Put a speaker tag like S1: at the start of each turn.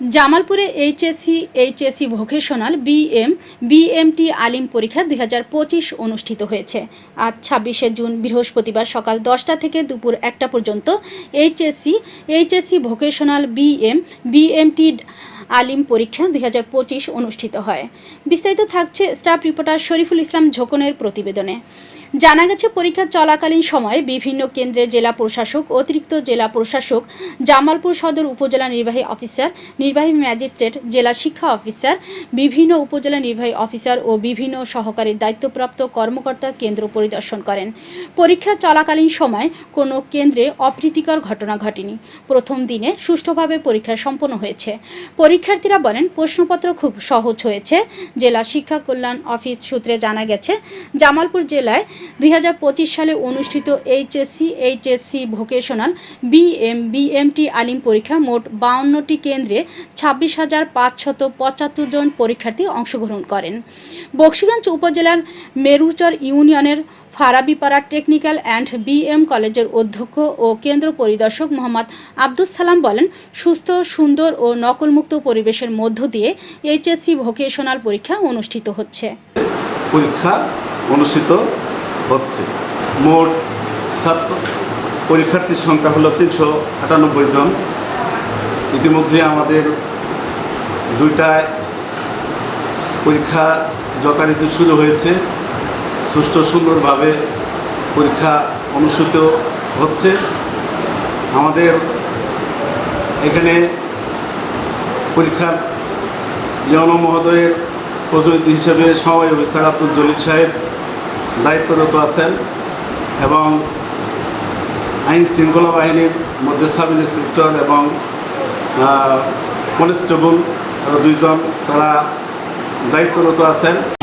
S1: জামালপুরে HSC HSC vocational BM, BMT Alim পরীক্ষা দুই হাজার পঁচিশ অনুষ্ঠিত হয়েছে। আজ ছাব্বিশে জুন বৃহস্পতিবার সকাল দশটা থেকে দুপুর একটা পর্যন্ত HSC HSC vocational BM, BMT Alim পরীক্ষা দুই হাজার পঁচিশ অনুষ্ঠিত হয়। বিস্তারিত থাকছে স্টাফ রিপোর্টার শরীফুল ইসলাম ঝোকনের প্রতিবেদনে। জানা গেছে, পরীক্ষা চলাকালীন সময়ে বিভিন্ন কেন্দ্রে জেলা প্রশাসক, অতিরিক্ত জেলা প্রশাসক, জামালপুর সদর উপজেলা নির্বাহী অফিসার, নির্বাহী ম্যাজিস্ট্রেট, জেলা শিক্ষা অফিসার, বিভিন্ন উপজেলা নির্বাহী অফিসার ও বিভিন্ন সহকারী দায়িত্বপ্রাপ্ত কর্মকর্তা কেন্দ্র পরিদর্শন করেন। পরীক্ষা চলাকালীন সময় কোনো কেন্দ্রে অপ্রীতিকর ঘটনা ঘটেনি। প্রথম দিনে সুষ্ঠুভাবে পরীক্ষা সম্পন্ন হয়েছে। পরীক্ষার্থীরা বলেন, প্রশ্নপত্র খুব সহজ হয়েছে। জেলা শিক্ষা কল্যাণ অফিস সূত্রে জানা গেছে, জামালপুর জেলায় দুই হাজার পঁচিশ সালে অনুষ্ঠিত HSC HSC vocational BM, BMT Alim পরীক্ষা মোট বাউন্নটি কেন্দ্রে ছাব্বিশ হাজার পাঁচশত পঁচাত্তর জন পরীক্ষার্থী অংশগ্রহণ করেন। বক্সিগঞ্জ উপজেলার মেরুচর ইউনিয়নের ফারাবিপাড়া টেকনিক্যাল অ্যান্ড বিএম কলেজের অধ্যক্ষ ও কেন্দ্র পরিদর্শক মোহাম্মদ আব্দুস সালাম বলেন, সুস্থ, সুন্দর ও নকলমুক্ত পরিবেশের মধ্য দিয়ে এইচএসসি ভোকেশনাল পরীক্ষা অনুষ্ঠিত হচ্ছে।
S2: পরীক্ষা অনুষ্ঠিত হচ্ছে। মোট ছাত্র পরীক্ষার্থীর সংখ্যা হলো তিনশো আটানব্বই জন। ইতিমধ্যে আমাদের দুইটায় পরীক্ষা যথারীতি শুরু হয়েছে। সুষ্ঠু সুন্দরভাবে পরীক্ষা অনুষ্ঠিত হচ্ছে। আমাদের এখানে পরীক্ষার ইয়ন মহোদয়ের প্রতিনিধি হিসেবে সময় অফিসার আব্দুল জলিল সাহেব দায়িত্বরত আছেন এবং আইন শৃঙ্খলা বাহিনীর মধ্যে সাব ইন্সপেক্টর এবং কনস্টেবল দুইজন, তারা দায়িত্বরত আছেন।